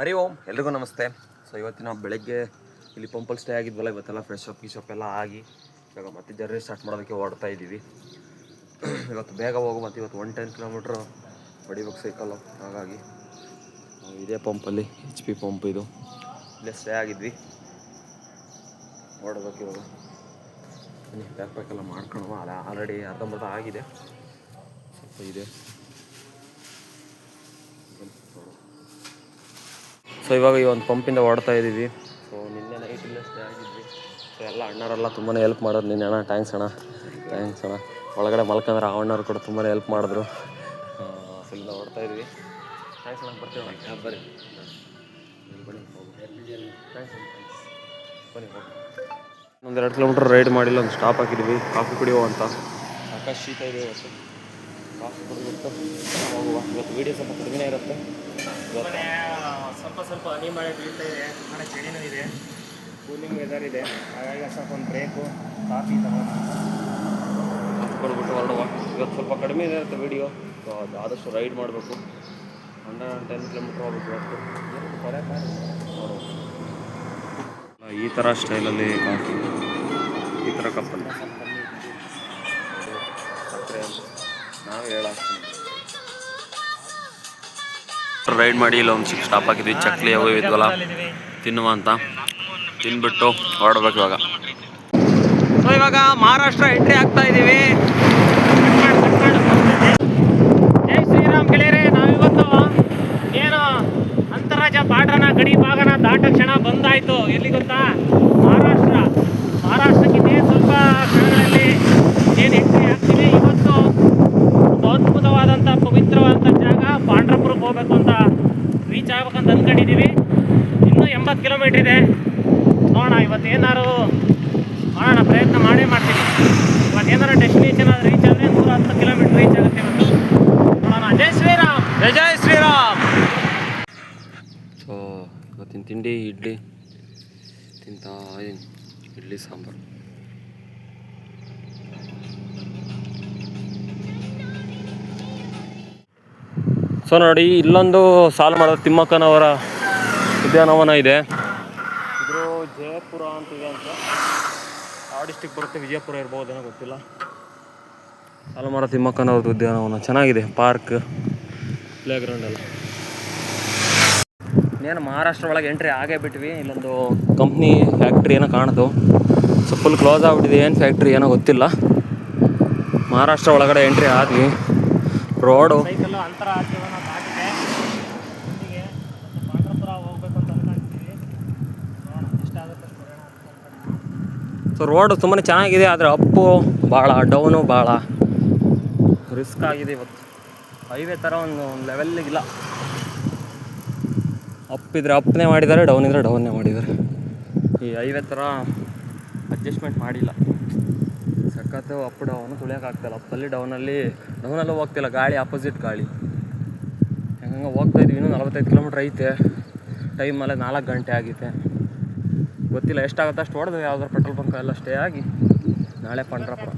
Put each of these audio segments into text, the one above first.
ಹರಿ ಓಂ, ಎಲ್ರಿಗೂ ನಮಸ್ತೆ. ಸೊ ಇವತ್ತಿನ ಬೆಳಗ್ಗೆ ಇಲ್ಲಿ ಪಂಪಲ್ ಸ್ಟೇ ಆಗಿದ್ವಲ್ಲ, ಇವತ್ತೆಲ್ಲ ಫ್ರೆಶ್ ಅಪ್ ಗೀಶಪ್ ಎಲ್ಲ ಆಗಿ ಇವಾಗ ಮತ್ತೆ ಜರ್ನಿ ಸ್ಟಾರ್ಟ್ ಮಾಡೋದಕ್ಕೆ ಓಡ್ತಾ ಇದ್ದೀವಿ. ಇವತ್ತು ಬೇಗ ಹೋಗು, ಮತ್ತು ಇವತ್ತು ಒನ್ ಟೆನ್ ಕಿಲೋಮೀಟ್ರ್ ಹೊಡಿಬೇಕು ಸೈಕಲ್ಲು ಹಾಗಾಗಿ ಇದೇ ಪಂಪಲ್ಲಿ ಎಚ್ ಪಿ ಪಂಪ್ ಇದು. ಇಲ್ಲೇ ಸ್ಟೇ ಆಗಿದ್ವಿ. ಓಡೋದಕ್ಕೆ ಇವಾಗ ಬ್ಯಾಕ್ ಪ್ಯಾಕ್ ಎಲ್ಲ ಅಲ್ಲ ಆಲ್ರೆಡಿ ಅರ್ಧಂಬರ್ಧ ಆಗಿದೆ. ಸ್ವಲ್ಪ ಇದೆ ಬನ್ನಿ ನೋಡುವ. ಸೊ ಇವಾಗ ಈ ಒಂದು ಪಂಪಿಂದ ಓಡ್ತಾ ಇದ್ದೀವಿ ಸೊ ನಿನ್ನೆ ನೈಟ್ ಇಲ್ಲೇ ಸ್ಟೇ ಆಗಿದ್ವಿ. ಸೊ ಎಲ್ಲ ಅಣ್ಣರೆಲ್ಲ ತುಂಬಾ ಹೆಲ್ಪ್ ಮಾಡೋದು ನಿನ್ನೆ ಅಣ್ಣ ಥ್ಯಾಂಕ್ಸ್ ಅಣ್ಣ. ಥ್ಯಾಂಕ್ಸ್ ಅಣ್ಣ. ಒಳಗಡೆ ಮಲ್ಕಂದ್ರೆ ಆ ಅಣ್ಣವ್ರು ಕೂಡ ತುಂಬಾ ಹೆಲ್ಪ್ ಮಾಡಿದ್ರು. ಸೊ ಇಲ್ಲಿಂದ ಓಡ್ತಾ ಇದ್ವಿ. ಥ್ಯಾಂಕ್ಸ್ ಅಣ್ಣ ಬರ್ತೀವಿ ಅಣ್ಣ ಬರ್ರಿ. ಥ್ಯಾಂಕ್ಸ್ ಬನ್ನಿ ಒಂದು ಎರಡು ಕಿಲೋಮೀಟ್ರ್ ರೈಡ್ ಮಾಡಿಲ್ಲ ಒಂದು ಸ್ಟಾಪ್ ಹಾಕಿದ್ವಿ. ಕಾಫಿ ಕುಡಿಯುವ ಅಂತ. ಆಕಾಶ ಶೀತ ಇದೆ ಕಾಫಿ ಕುಡಿದ್ಬಿಟ್ಟು ಹೋಗುವ ಇವತ್ತು ವೀಡಿಯೋ ಸ್ವಲ್ಪ ಕಡಿಮೆ ಇರುತ್ತೆ. ಸ್ವಲ್ಪ ಸ್ವಲ್ಪ ಹನಿ ಮಳೆ ಬೀಳ್ತಾ ಇದೆ. ಮಳೆ ಚಳಿನೂ ಇದೆ. ಕೂಲಿಂಗ್ ವೆದರ್ ಇದೆ. ಹಾಗಾಗಿ ಸ್ವಲ್ಪ ಒಂದು ಬ್ರೇಕು ಕಾಫಿ ತಗೊಂಡು ಕೊಡ್ಬಿಟ್ಟು ಹೊರಡುವ. ಇವತ್ತು ಸ್ವಲ್ಪ ಕಡಿಮೆ ಇದೆ ಇರುತ್ತೆ ವೀಡಿಯೋ ಸೊ ಅದು ಆದಷ್ಟು ರೈಡ್ ಮಾಡಬೇಕು. ಹಂಡ್ರೆಡ್ ಟೆನ್ ಕಿಲೋಮೀಟ್ರ್ ಹೋಗ್ಬೇಕು ಇವತ್ತು. ಈ ಥರ ಸ್ಟೈಲಲ್ಲಿ ಕಾಫಿ ರೈಡ್ ಮಾಡಿ, ಇಲ್ಲ ಒಂದು ಸಿಕ್ಸ್ ಸ್ಟಾಪ್ ಹಾಕಿದ್ವಿ. ಚಕ್ಲಿ ಅವು ಇದ್ವಲ್ಲ, ತಿನ್ನುವ ಅಂತ. ತಿನ್ಬಿಟ್ಟು ಹೊರಡ್ಬೇಕು ಇವಾಗ. ಸೊ ಇವಾಗ ಮಹಾರಾಷ್ಟ್ರ ಎಂಟ್ರಿ ಆಗ್ತಾ ಇದ್ದೀವಿ ಜೈ ಶ್ರೀರಾಮ್ ಗೆಳೆಯರೆ, ನಾವಿವತ್ತು ಏನು ಅಂತಾರಾಜ್ಯ ಬಾರ್ಡ್ರನ ಗಡಿ ಭಾಗನ ದಾಟ ಕ್ಷಣ ಬಂದಾಯ್ತು. ಎಲ್ಲಿ ಗೊತ್ತಾ ಮಹಾರಾಷ್ಟ್ರ ಮಹಾರಾಷ್ಟ್ರಕ್ಕೆ ಇನ್ನೇನು ಸ್ವಲ್ಪ ಕ್ಷಣಗಳಲ್ಲಿ ಏನು ಎಂಟ್ರಿ ಆಗ್ತೀವಿ ಇವತ್ತು ಒಂದು ಅದ್ಭುತವಾದಂಥ ಪವಿತ್ರವಾದಂಥ ಜಾಗ ಪಾಂಡ್ರಪುರಕ್ಕೆ ಹೋಗ್ಬೇಕು ಅಂತ ರೀಚ್ ಆಗ್ಬೇಕಂತ ಅಂದ್ಕೊಂಡಿದ್ದೀವಿ ಇನ್ನೂ ಎಂಬತ್ತು ಕಿಲೋಮೀಟ್ರ್ ಇದೆ ನೋಡೋಣ ಇವತ್ತೇನಾರು ಮಾಡೋಣ ಪ್ರಯತ್ನ ಮಾಡೇ ಮಾಡ್ತೀನಿ ಇವತ್ತೇನಾರು ಡೆಸ್ಟಿನೇಷನ್ ಆದ್ರೆ ರೀಚ್ ಆದರೆ ನೂರ ಹತ್ತು ಕಿಲೋಮೀಟ್ರ್ ರೀಚ್ ಆಗುತ್ತೆ ಇವತ್ತು ನೋಡೋಣ ಜೈ ಶ್ರೀರಾಮ್ ಜೈ ಜೈ ಶ್ರೀರಾಮ್ ಸೊ ಇವತ್ತಿನ ತಿಂಡಿ, ಇಡ್ಲಿ, ತಿಂತಾ ಇದ್ದೀನಿ ಇಡ್ಲಿ, ಸಾಂಬಾರು. ಸೊ ನೋಡಿ, ಇಲ್ಲೊಂದು ಸಾಲು ಮಾಡೋದು ತಿಮ್ಮಕ್ಕನವರ ಉದ್ಯಾನವನ ಇದೆ. ಇದು ಜಯಪುರ ಅಂತ ಇದೆ ಅಂತ. ಯಾವ ಡಿಸ್ಟಿಕ್ ಬರುತ್ತೆ? ವಿಜಯಪುರ ಇರ್ಬೋದೇನೋ ಗೊತ್ತಿಲ್ಲ. ಸಾಲುಮರ ತಿಮ್ಮಕ್ಕನವ್ರದ್ದು ಉದ್ಯಾನವನ ಚೆನ್ನಾಗಿದೆ. ಪಾರ್ಕ್ ಪ್ಲೇ ಗ್ರೌಂಡ್ ಎಲ್ಲ. ಇನ್ನೇನು ಮಹಾರಾಷ್ಟ್ರ ಒಳಗೆ ಎಂಟ್ರಿ ಆಗೇ ಬಿಟ್ವಿ. ಇಲ್ಲೊಂದು ಕಂಪ್ನಿ ಫ್ಯಾಕ್ಟ್ರಿ ಏನೋ ಕಾಣ್ತು ಸೊ ಫುಲ್ ಕ್ಲೋಸ್ ಆಗ್ಬಿಟ್ಟಿದೆ. ಏನು ಫ್ಯಾಕ್ಟ್ರಿ ಏನೋ ಗೊತ್ತಿಲ್ಲ. ಮಹಾರಾಷ್ಟ್ರ ಒಳಗಡೆ ಎಂಟ್ರಿ ಆದ್ವಿ. ರೋಡು ಸೊ ರೋಡು ತುಂಬಾ ಚೆನ್ನಾಗಿದೆ ಆದರೆ ಅಪ್ಪು ಭಾಳ ಡೌನು ಭಾಳ ರಿಸ್ಕ್ ಆಗಿದೆ ಇವತ್ತು. ಹೈವೇ ಥರ ಒಂದು ಒಂದು ಲೆವೆಲ್ಲಿಗಿಲ್ಲ ಅಪ್ ಇದ್ರೆ ಅಪ್ನೇ ಮಾಡಿದ್ದಾರೆ ಡೌನ್ ಇದ್ರೆ ಡೌನ್ನೇ ಮಾಡಿದ್ದಾರೆ. ಈ ಐವೇ ಥರ ಅಡ್ಜಸ್ಟ್ಮೆಂಟ್ ಮಾಡಿಲ್ಲ. ಸಖತ್ತು ಅಪ್ ಡೌನು ತುಳಿಯೋಕ್ಕಾಗ್ತಿಲ್ಲ ಅಪ್ಪಲ್ಲಿ ಡೌನಲ್ಲಿ ಡೌನಲ್ಲೂ ಹೋಗ್ತಿಲ್ಲ ಗಾಳಿ ಆಪೋಸಿಟ್ ಗಾಳಿ. ಹೆಂಗೆ ಹೋಗ್ತಾ ಇದ್ವಿ ಇನ್ನೂ ನಲವತ್ತೈದು ಕಿಲೋಮೀಟ್ರ್ ಐತೆ. ಟೈಮಲ್ಲೇ ನಾಲ್ಕು ಗಂಟೆ ಆಗಿದೆ. ಗೊತ್ತಿಲ್ಲ ಎಷ್ಟಾಗುತ್ತೆ ಅಷ್ಟು ಹೊಡೆದು ಯಾವ್ದಾರು ಪೆಟ್ರೋಲ್ ಬಂಕ್ ಎಲ್ಲ ಸ್ಟೇ ಆಗಿ ನಾಳೆ ಪಂಡ್ರಪ್ಪ.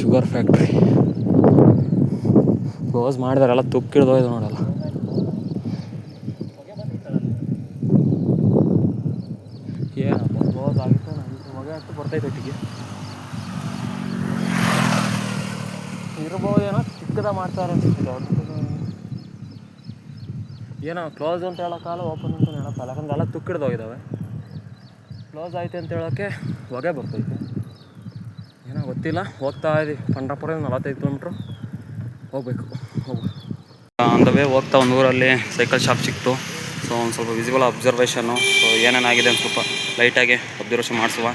ಶುಗರ್ ಫ್ಯಾಕ್ಟ್ರಿ ಕ್ಲೋಸ್ ಮಾಡಿದಾರೆಲ್ಲ ತುಕ್ಕಿಡ್ದೋಯ್ದು ನೋಡಲ್ಲ ಏನಪ್ಪ ಕ್ಲೋಸ್ ಆಗಿತ್ತು ನನಗೆ ಹೊಗೆ ಅಂತೂ ಬರ್ತೈತೆ ಒಟ್ಟಿಗೆ ಇರ್ಬೋದೇನೋ ಚಿಕ್ಕದ ಮಾಡ್ತಾರೆ. ಏನೋ ಕ್ಲೋಸ್ ಅಂತ ಹೇಳೋಕ್ಕಾಗಲ್ಲ ಓಪನ್ ಅಂತ ಹೇಳೋಕ್ಕಲ್ಲ ಯಾಕಂದ್ರೆ ಎಲ್ಲ ತುಕ್ಕಿಡ್ದೋಗಿದ್ದಾವೆ ಕ್ಲೋಸ್ ಆಯ್ತು ಅಂತ ಹೇಳೋಕ್ಕೆ ಹೊಗೆ ಬರ್ತೈತೆ. ಏನೋ ಗೊತ್ತಿಲ್ಲ, ಹೋಗ್ತಾ ಇದ್ದೀವಿ. ಪಂಡ್ರಾಪುರ ನಲವತ್ತೈದು ಕಿಲೋಮೀಟ್ರು ಹೋಗ್ಬೇಕು ಹೋಗ್ಬೇಕು ಆನ್ ದ ವೇ ಹೋಗ್ತಾ ಒಂದು ಊರಲ್ಲಿ ಸೈಕಲ್ ಶಾಪ್ ಸಿಕ್ತು. ಸೊ ಒಂದು ಸ್ವಲ್ಪ ವಿಸಿಬಲ್ ಅಬ್ಸರ್ವೇಷನ್ನು ಸೊ ಏನೇನಾಗಿದೆ ಅಂತ ಸ್ವಲ್ಪ ಲೈಟಾಗಿ ಅಬ್ಸರ್ವೇಷನ್ ಮಾಡಿಸುವ.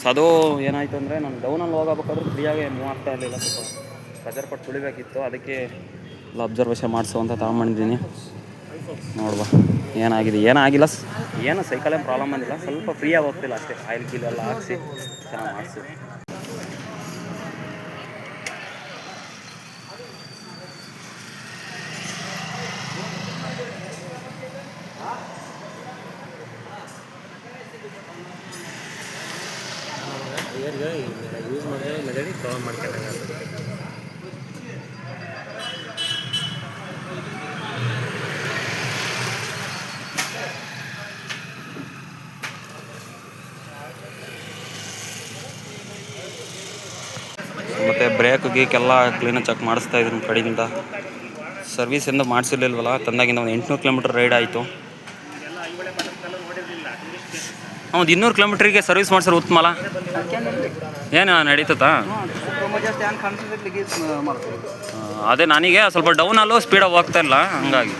ಸೊ ಅದು ಏನಾಯಿತು ಅಂದರೆ, ನಾನು ಡೌನಲ್ಲಿ ಹೋಗಬೇಕಾದ್ರೂ ಫ್ರೀಯಾಗಿ ಮೂವ್ ಆಗ್ತಾ ಇರಲಿಲ್ಲ ಸ್ವಲ್ಪ. ಪ್ರೆಜರ್ ಪಟ್ಟು ತುಳಿಬೇಕಿತ್ತು. ಅದಕ್ಕೆ ಎಲ್ಲ ಅಬ್ಸರ್ವೇಷನ್ ಮಾಡಿಸು ಅಂತ ತಗೊಂಬಂದಿದ್ದೀನಿ. ನೋಡುವ. ಏನಾಗಿದೆ? ಏನಾಗಿಲ್ಲ. ಏನು ಸೈಕಲ್ ಏನು ಪ್ರಾಬ್ಲಮ್ ಬಂದಿಲ್ಲ ಸ್ವಲ್ಪ ಫ್ರೀಯಾಗಿ ಹೋಗ್ತಿಲ್ಲ ಅಷ್ಟೇ. ಆಯಿಲ್ ಗೀಲ್ ಎಲ್ಲ ಹಾಕ್ಸಿ ಚೆನ್ನಾಗಿ ಮಾಡಿಸಿ. ಯೂಸ್ ಮಾಡಿದ್ರೆ ಪ್ರಾಬ್ಲಮ್ ಮಾಡ್ಕೊಂಡಂಗೆ ಬ್ರೇಕ್ ಗೀಕೆಲ್ಲ ಕ್ಲೀನಾಗಿ ಚೆಕ್ ಮಾಡಿಸ್ತಾ ಇದ್ರು ನಮ್ಮ ಕಡೆಯಿಂದ. ಸರ್ವಿಸ್ ಎಂದು ಮಾಡಿಸಿರ್ಲಿಲ್ವಲ್ಲ, ತಂದಾಗಿಂದ ಒಂದು ಎಂಟುನೂರು ಕಿಲೋಮೀಟ್ರ್ ರೈಡ್ ಆಯಿತು. ಒಂದು ಇನ್ನೂರು ಕಿಲೋಮೀಟ್ರಿಗೆ ಸರ್ವಿಸ್ ಮಾಡ್ಸೋರು ಉತ್ತಮ ಅಲ್ಲ ಏನು ನಡೀತತಾ ಅದೇ ನನಗೆ ಸ್ವಲ್ಪ ಡೌನ್ ಅಲ್ಲೂ ಸ್ಪೀಡಾಗಿ ಹೋಗ್ತಾ ಇಲ್ಲ, ಹಂಗಾಗಿ.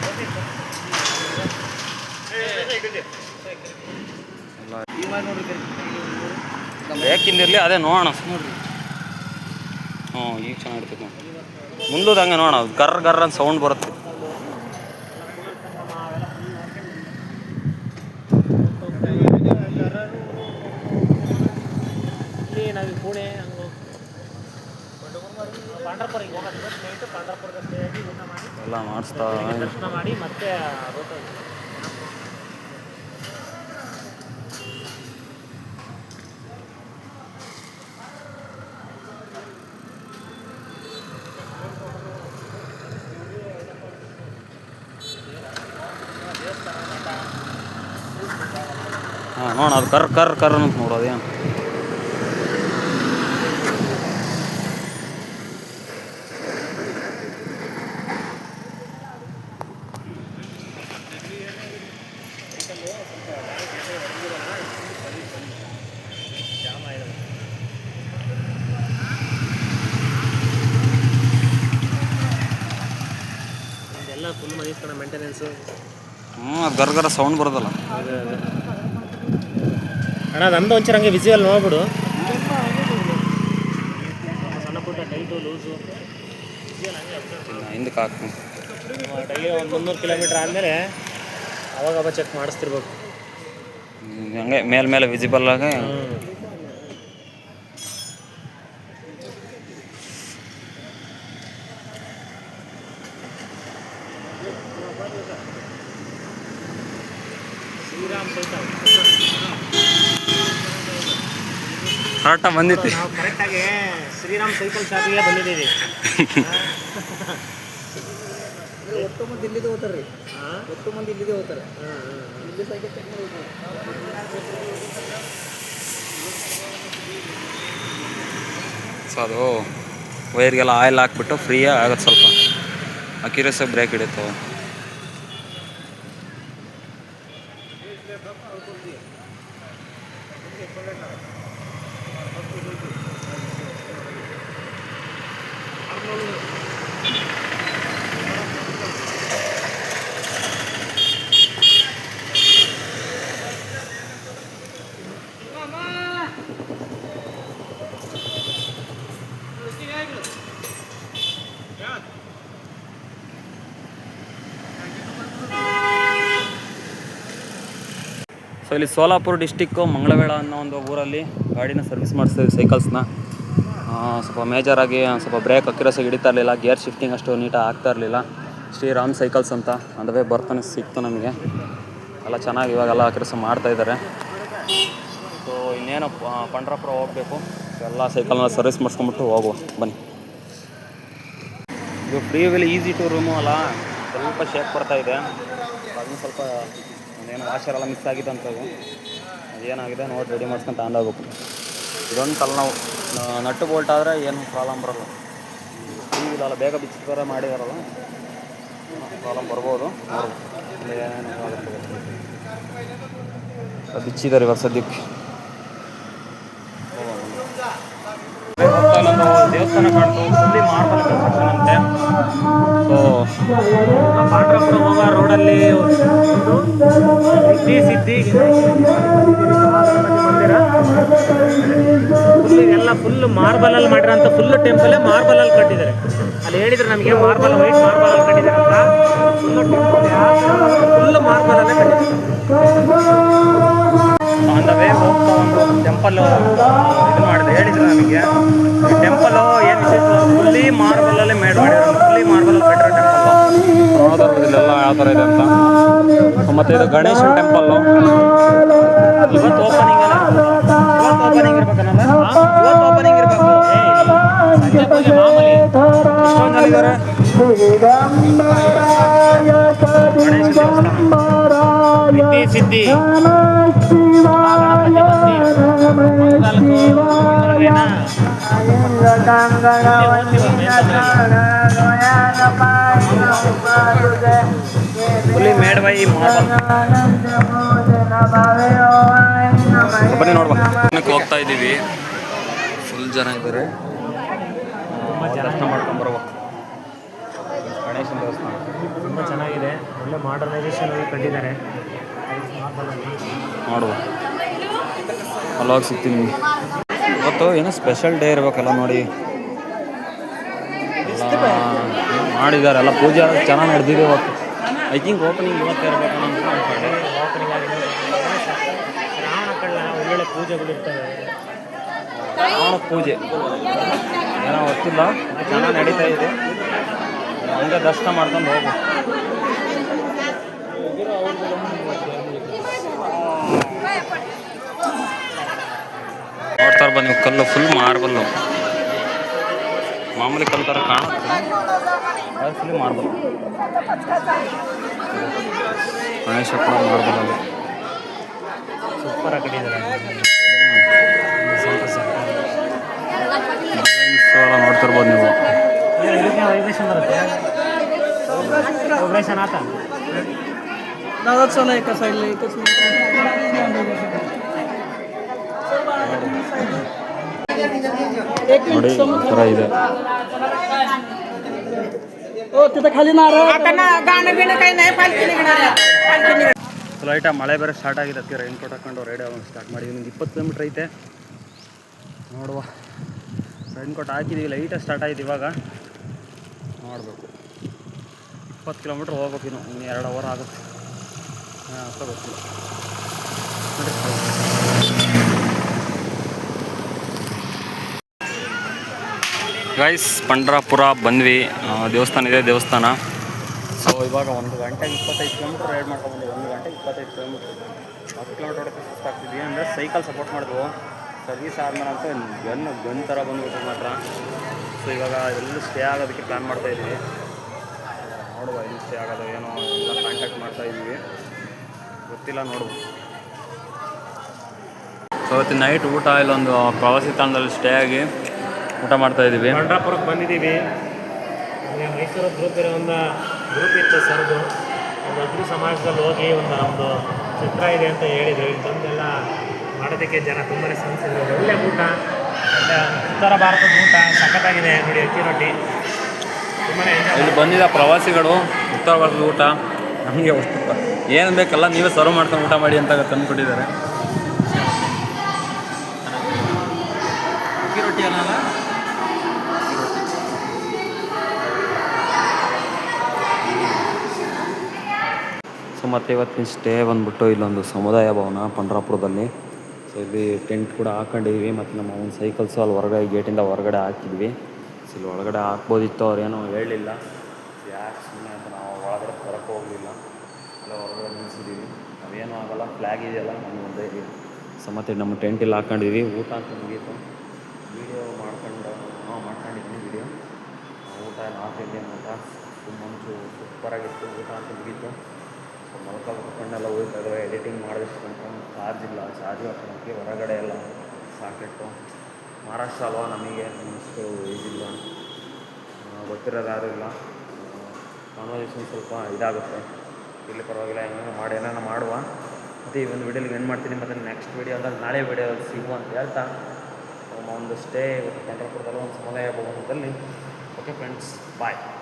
ಬೇಕಿಂದಿರಲಿ ಅದೇ ನೋಡೋಣ. ನೋಡ್ರಿ ಹ್ಞೂ ಈಗ ಚೆನ್ನಾಗಿರ್ತೈತೆ ನೋಡಿ. ಮುಂದದ ಹಂಗೆ ನೋಡೋಣ ಗರ್ರ ಗರ್ರ ಅಂತ ಸೌಂಡ್ ಬರುತ್ತೆ. ಇಲ್ಲಿ ನಾವು ಪುಣೆ ಹಂಗೆ ಪಾಂಡ್ರಪುರಿಗೆ ಹೋಗೋದು ನೈಟು ಪಾಂಡ್ರಪುರದ ಸ್ಟೇ ಆಗಿ ಊಟ ಮಾಡಿ ಎಲ್ಲ ಮಾಡಿಸ್ತಾ ದರ್ಶನ ಮಾಡಿ ಮತ್ತೆ ರೂಟ್ ಹಾಂ ನೋಡೋಣ ಅದು ಕರ್ ಕರ್ ಕರ್ ಅಂತ ನೋಡೋದು ಏನು ಹ್ಞೂ ಅದು ಗರ್ ಗರ ಸೌಂಡ್ ಬರೋದಲ್ಲ ಅಣ್ಣ ನಂದು ಒಂಚೂರು ಹಂಗೆ ವಿಜುವಲ್ ನೋಡ್ಬಿಡು. ಸಣ್ಣ ಪುಟ್ಟ ಟೈಟು ಲೂಸು ಹಿಂದಕ್ಕೆ ಹಾಕ್ತೀನಿ ಡೈಲಿ ಒಂದು ಮುನ್ನೂರು ಕಿಲೋಮೀಟ್ರ್ ಆದಮೇಲೆ ಅವಾಗ ಅವಾಗ ಚೆಕ್ ಮಾಡಿಸ್ತಿರ್ಬೇಕು. ಹಂಗೆ ಮೇಲೆ ಮೇಲೆ ವಿಸಿಬಲ್ ಆಗ ಶ್ರೀರಾಮ್ ಸೈಕಲ್ ಕರೆಕ್ಟಾಗಿ ಬಂದಿತ್ತು. ಕರೆಕ್ಟಾಗಿ ಶ್ರೀರಾಮ್ ಸೈಕಲ್ ಶಾಪಿಗೆ ಬಂದಿದ್ದೀವಿ. ಒಟ್ಟು ಮಂದಿ ಇಲ್ಲಿದೆ ಹೋಗ್ತಾರೆ ರೀ. ಒಟ್ಟು ಮಂದಿ ಇಲ್ಲಿದೆ ಹೋಗ್ತಾರೆ. ಇಲ್ಲಿ ಸೈಕಲ್ ಚೆಕ್ ಸೊ ಅದು ವೈರ್ಗೆಲ್ಲ ಆಯಿಲ್ ಹಾಕ್ಬಿಟ್ಟು ಫ್ರೀಯಾಗಿ ಆಗುತ್ತೆ ಸ್ವಲ್ಪ. ಅಕ್ಯುರಸಾಗಿ ಬ್ರೇಕ್ ಹಿಡಿತು. ಸೊ ಇಲ್ಲಿ ಸೋಲಾಪುರ ಡಿಸ್ಟಿಕ್ಕು ಮಂಗಳವೇಳ ಅನ್ನೋ ಒಂದು ಊರಲ್ಲಿ ಗಾಡಿನ ಸರ್ವಿಸ್ ಮಾಡಿಸ್ತೀವಿ ಸೈಕಲ್ಸ್ನ ಸ್ವಲ್ಪ ಮೇಜರಾಗಿ ಸ್ವಲ್ಪ ಬ್ರೇಕ್ ಅಕ್ಯುರಸಾಗಿ ಹಿಡಿತಾ ಇರಲಿಲ್ಲ ಗೇರ್ ಶಿಫ್ಟಿಂಗ್ ಅಷ್ಟು ನೀಟಾಗಿ ಆಗ್ತಾ ಇರಲಿಲ್ಲ. ಶ್ರೀರಾಮ್ ಸೈಕಲ್ಸ್ ಅಂತ ಅದವೇ ಬರ್ತಾನೆ ಸಿಕ್ತು ನಮಗೆ. ಎಲ್ಲ ಚೆನ್ನಾಗಿ ಇವಾಗೆಲ್ಲ ಅಕ್ಯುರಸಿ ಮಾಡ್ತಾ ಇದ್ದಾರೆ. ಸೊ ಇನ್ನೇನು ಪಂಡ್ರಾಪುರ ಹೋಗಬೇಕು. ಎಲ್ಲ ಸೈಕಲ್ನ ಸರ್ವಿಸ್ ಮಾಡಿಸ್ಕೊಂಬಿಟ್ಟು ಹೋಗುವ. ಬನ್ನಿ. ಇದು free wheel easy to room ಅಲ್ಲ, ಸ್ವಲ್ಪ ಶೇಕ್ ಬರ್ತಾ ಇದೆ. ಅದನ್ನು ಸ್ವಲ್ಪ ಅದೇನು ವಾಷರ್ ಎಲ್ಲ ಮಿಸ್ ಆಗಿದೆ ಅಂತ ಅದೇನಾಗಿದೆ ನೋಡಿ ರೆಡಿ ಮಾಡ್ಸ್ಕೊಂಡು ತಗೊಂಡೋಗ್ಬೇಕು ಇದೊಂದು ತಲೆ ನಾವು ನಟ್ಟು ಬೋಲ್ಟ್ ಆದರೆ ಏನು ಪ್ರಾಬ್ಲಮ್ ಬರಲ್ಲ. ಫ್ರೀ ಇದಲ್ಲ ಬೇಗ ಬಿಚ್ಚಿದಾರ ಮಾಡಿದಾರಲ್ಲ ಪ್ರಾಬ್ಲಮ್ ಬರ್ಬೋದು. ಇಲ್ಲಿ ಬಿಚ್ಚಿದ್ದಾರೆ ಇವಾಗ ಸದ್ಯಕ್ಕೆ. ದೇವಸ್ಥಾನ ಕಾಣ್ತು ಫುಲ್ಲಿ ಮಾರ್ಬಲ್ ಕನ್ಸ್ಟ್ರಕ್ಷನ್ ಅಂತೆ ಸೊ ಪಾಂಡ್ರಪುರ ಹೋಗೋ ರೋಡಲ್ಲಿ ಸಿದ್ಧಿ ಸಿದ್ಧಿ ಮಂದಿರ ಫುಲ್ ಎಲ್ಲ ಫುಲ್ ಮಾರ್ಬಲಲ್ಲಿ ಮಾಡಿರೋಂಥ ಫುಲ್ ಟೆಂಪಲೇ ಮಾರ್ಬಲಲ್ಲಿ ಕಟ್ಟಿದ್ದಾರೆ ಅಲ್ಲಿ ಹೇಳಿದ್ರು ನಮಗೆ ಮಾರ್ಬಲ್ ವೈಟ್ ಮಾರ್ಬಲ್ ಅಲ್ಲಿ ಕಟ್ಟಿದ್ದಾರೆ ಅಂತ ಫುಲ್ ಟೆಂಪಲ್ ಫುಲ್ ಮಾರ್ಬಲಲ್ಲೇ ಕಟ್ಟಿದ್ದಾರೆ ಆನ್ ದ ಟೆಂಪಲ್ ಇದು ಮಾಡಿದೆ ಹೇಳಿದ್ರು ನಮಗೆ. ಈ ಟೆಂಪಲ್ ಏನು ವಿಶೇಷ? ಫುಲ್ಲಿ ಅಲ್ಲಿ ಮೇಡ್ ಮಾಡಿದ್ರು. ಫುಲ್ಲಿ ಮಾರ್ಬಲ್ ಕಟ್ಟಿರೋ ಟೆಂಪಲ್ ನೋಡೋದ್ರ ಇಲ್ಲೆಲ್ಲ ಯಾವ ಥರ ಇದೆ ಅಂತ. ಮತ್ತೆ ಇದು ಗಣೇಶ ಟೆಂಪಲ್ ಇವತ್ತು ಓಪನಿಂಗ್ ಅಲ್ಲ? ಇವತ್ತು ಓಪನಿಂಗ್ ಇರ್ಬೇಕನ್ನಲ್ಲ ಇವತ್ತು ಓಪನಿಂಗ್ ಇರಬೇಕು. ಸಂಜೆ ಪೂಜೆ ಮಾಮೂಲಿ ಎಷ್ಟೊಂದು ಜನ ಗಣೇಶ ಸಿದ್ಧಿ ಫುಲ್ಲಿ ಮೇಡ್ ಬೈ ಬನ್ನಿ ನೋಡ್ಬಾ. ಹೋಗ್ತಾ ಇದ್ದೀವಿ. ಫುಲ್ ಜನ ಇದ್ದಾರೆ. ದರ್ಶನ ಮಾಡ್ಕೊಂಡು ಬರ್ಬೇಕು ಗಣೇಶನ ದೇವಸ್ಥಾನ. ತುಂಬ ಚೆನ್ನಾಗಿದೆ. ಒಳ್ಳೆ ಮಾಡರ್ನೈಸೇಷನ್ ಕಟ್ಟಿದ್ದಾರೆ. ನೋಡುವ ಅಲ್ಲೋಗಿ ಸಿಗ್ತೀನಿ. ನಿಮ್ಗೆ ಇವತ್ತು ಏನೋ ಸ್ಪೆಷಲ್ ಡೇ ಇರಬೇಕಲ್ಲ ನೋಡಿ. ಮಾಡಿದ್ದಾರೆ ಎಲ್ಲ ಪೂಜೆ ಚೆನ್ನಾಗಿ ನಡೆದಿದೆ ಇವತ್ತು. ಐ ಥಿಂಕ್ ಓಪನಿಂಗ್ ಇವತ್ತು ಇರಬೇಕು ಒಳ್ಳೊಳ್ಳೆ ಪೂಜೆಗಳು ಇರ್ತವೆ. ಶ್ರಾವಣ ಪೂಜೆ. ಏನೋ ಗೊತ್ತಿಲ್ಲ ಚೆನ್ನಾಗಿ ನಡೀತಾ ಇದೆ. ಹಂಗೆ ದರ್ಶನ ಮಾಡ್ಕೊಂಡು ಹೋಗು ನೋಡ್ತಾ ಇರ್ಬೋದು ನೀವು ಕಲ್ಲು ಫುಲ್ ಮಾರ್ಬಲ್. ಮಾಮೂಲಿ ಕಲ್ಲು ಥರ ಕಾಣುತ್ತೆ. ಅದು ಫುಲ್ ಮಾರ್ಬಲ್. ಗಣೇಶ ಕೂಡ ಮಾರ್ಬಲಲ್ಲಿ ಸೂಪರ್ ಆಗಿ ಕಟ್ಟಿದ್ದಾರೆ ನೋಡ್ತಾ ನೀವು ವೈಬ್ರೇಷನ್ ಬರುತ್ತೆ ವೈಬ್ರೇಷನ್ ಆತ ನಾಲ್ಕು ಸಲ ಕಸ ನೋಡಿ ಮಳೆ ಬೇರೆ ಸ್ಟಾರ್ಟ್ ಆಗಿದೆ ಅದಕ್ಕೆ ರೈನ್ ಕೋಟ್ ಹಾಕೊಂಡು ರೈಡ್ ಸ್ಟಾರ್ಟ್ ಮಾಡಿದ್ವಿ ನಿಮ್ಗೆ ಇಪ್ಪತ್ತು ಕಿಲೋಮೀಟ್ರ್ ಐತೆ. ನೋಡುವ. ರೈನ್ ಕೋಟ್ ಹಾಕಿದ್ದೀವಿ ಲೈಟಾಗಿ ಸ್ಟಾರ್ಟ್ ಆಗಿದೆ ಇವಾಗ. ನೋಡಬೇಕು. ಇಪ್ಪತ್ತು ಕಿಲೋಮೀಟ್ರ್ ಹೋಗ್ಬೇಕು ಇನ್ನು. ಎರಡು ಅವರ್ ಆಗುತ್ತೆ. ಹಾಂ ಗೊತ್ತಿಲ್ಲ ಗೈಸ್ ಪಂಡ್ರಾಪುರ ಬಂದ್ವಿ ದೇವಸ್ಥಾನ ಇದೆ ದೇವಸ್ಥಾನ. ಸೊ ಇವಾಗ ಒಂದು ಗಂಟೆ ಇಪ್ಪತ್ತೈದು ಕಿಲೋಮೀಟ್ರ್ ರೈಡ್ ಮಾಡ್ಕೊಂಡು ಒಂದು ಗಂಟೆ ಇಪ್ಪತ್ತೈದು ಕಿಲೋಮೀಟ್ರ್ ಹತ್ತು ಕಿಲೋಮೀಟ್ರ್ ಸುಸ್ತಾಗ್ತಿದ್ವಿ ಅಂದರೆ ಸೈಕಲ್ ಸಪೋರ್ಟ್ ಮಾಡಿದ್ವು. ಸರ್ವಿಸ್ ಆದ್ಮೇಲೆ ಅಂತ ಗನ್ ಗನ್ ಥರ ಬಂದ್ಬಿಟ್ಟು ಮಾತ್ರ. ಸೊ ಇವಾಗ ಎಲ್ಲೂ ಸ್ಟೇ ಆಗೋದಕ್ಕೆ ಪ್ಲ್ಯಾನ್ ಮಾಡ್ತಾ ಇದ್ವಿ ನೋಡುವ ಇಲ್ಲಿ ಸ್ಟೇ ಆಗೋದು ಏನೋ ಎಲ್ಲ ಕಾಂಟ್ಯಾಕ್ಟ್ ಮಾಡ್ತಾ ಇದ್ವಿ ಗೊತ್ತಿಲ್ಲ ನೋಡುವ. ಸೊ ಇವತ್ತು ನೈಟ್ ಊಟ ಇಲ್ಲೊಂದು ಪ್ರವಾಸಿ ತಾಣದಲ್ಲಿ ಸ್ಟೇ ಆಗಿ ಊಟ ಮಾಡ್ತಾ ಇದ್ದೀವಿ. ಪಂಡ್ರಾಪುರಕ್ಕೆ ಬಂದಿದ್ದೀವಿ. ಮೈಸೂರು ಗ್ರೂಪ್ ಇರೋ ಒಂದು ಗ್ರೂಪ್ ಇತ್ತು ಸರ್ದು ಒಂದು ಅಗ್ರಿ ಸಮಾಜದಲ್ಲಿ ಹೋಗಿ ಒಂದು ನಮ್ಮದು ಚಿತ್ರ ಇದೆ ಅಂತ ಹೇಳಿದ್ರು. ಇಲ್ಲಿ ಬಂದೆಲ್ಲ ಮಾಡೋದಕ್ಕೆ ಜನ ತುಂಬನೇ ಸಂಸಿದ್ರು ಒಳ್ಳೆ ಊಟ ಉತ್ತರ ಭಾರತದ ಊಟ ಸಖತ್ತಾಗಿದೆ ನೋಡಿ ಅಕ್ಕಿ ರೊಟ್ಟಿ. ತುಂಬಾ ಎಂಜಾಯ್ ಇಲ್ಲಿ ಬಂದಿದ್ದ ಪ್ರವಾಸಿಗಳು ಉತ್ತರ ಭಾರತದ ಊಟ. ನಮಗೆ ಏನು ಬೇಕಲ್ಲ ನೀವೇ ಸರ್ವ್ ಮಾಡ್ಕೊಂಡು ಊಟ ಮಾಡಿ ಅಂತ ತಂದು ಮತ್ತು ಇವತ್ತಿನ ಸ್ಟೇ ಬಂದ್ಬಿಟ್ಟು ಇಲ್ಲೊಂದು ಸಮುದಾಯ ಭವನ ಪಂಡ್ರಾಪುರದಲ್ಲಿ. ಸೊ ಇಲ್ಲಿ ಟೆಂಟ್ ಕೂಡ ಹಾಕೊಂಡಿದ್ವಿ ಮತ್ತು ನಮ್ಮ ಒಂದು ಸೈಕಲ್ಸು ಅಲ್ಲಿ ಹೊರಗಡೆ ಗೇಟಿಂದ ಹೊರಗಡೆ ಹಾಕಿದ್ವಿ. ಸೊ ಇಲ್ಲಿ ಒಳಗಡೆ ಹಾಕ್ಬೋದಿತ್ತು ಅವ್ರೇನು ಹೇಳಲಿಲ್ಲ ಯಾಕೆ ಸುಮ್ಮನೆ ಅಂತ ನಾವು ಒಳಗಡೆ ಬರೋಕ್ಕೆ ಹೋಗಲಿಲ್ಲ. ಅಲ್ಲ ಹೊರಗಡೆ ನಿಲ್ಲಿಸಿದ್ದೀವಿ ಅವೇನೂ ಆಗಲ್ಲ ಫ್ಲ್ಯಾಗ್ ಇದೆಯಲ್ಲ ನಮ್ಮ ಒಂದೇ ಸೊ ಮತ್ತು ನಮ್ಮ ಟೆಂಟ್ ಇಲ್ಲಿ ಹಾಕೊಂಡಿದ್ವಿ. ಊಟ ಅಂತ ಮುಗೀತು. ವೀಡಿಯೋ ಮಾಡ್ಕೊಂಡು ನಾವು ಮಾಡ್ಕೊಂಡಿದ್ವಿ ವೀಡಿಯೋ ಊಟ ನಾರ್ತ್ ಇಂಡಿಯನ್ ಊಟ. ಮಂಚು ಸೂಪರಾಗಿತ್ತು ಊಟ ಅಂತ ಮುಗೀತು. ಮಲ್ಕೊಂಡು ಕುತ್ಕೊಂಡೆಲ್ಲ ಹೋಗ್ತಾ ಎಡಿಟಿಂಗ್ ಎಡಿಟಿಂಗ್ ಮಾಡಿದಷ್ಟು ಚಾರ್ಜ್ ಇಲ್ಲ ಚಾರ್ಜ್ ಹಾಕೋಕ್ಕೆ ಹೊರಗಡೆ ಎಲ್ಲ ಸಾಕೆಟ್ಟು. ಮಹಾರಾಷ್ಟ್ರ ಅಲ್ವಾ ನಮಗೆ? ಅಷ್ಟು ಇದಿಲ್ಲ. ಗೊತ್ತಿರೋದು ಯಾರೂ ಇಲ್ಲ. ಕಾನ್ವರ್ಸೇಷನ್ ಸ್ವಲ್ಪ ಇದಾಗುತ್ತೆ. ಇಲ್ಲಿ ಪರವಾಗಿಲ್ಲ, ಏನೇನೋ ಮಾಡಿ, ಏನೇನೋ ಮಾಡುವ. ಮತ್ತು ಈ ಒಂದು ವೀಡಿಯೋಲಿ ಏನು ಮಾಡ್ತೀನಿ. ಮತ್ತು ನೆಕ್ಸ್ಟ್ ವೀಡಿಯೋ ಅಂದರೆ ನಾಳೆ ವೀಡಿಯೋ ಸಿಗುವ ಅಂತ ಹೇಳ್ತಾ. ಒಂದು ಸ್ಟೇ ಇವತ್ತು ಒಂದು ಸಮುದಾಯ ಭವನದಲ್ಲಿ. Okay friends bye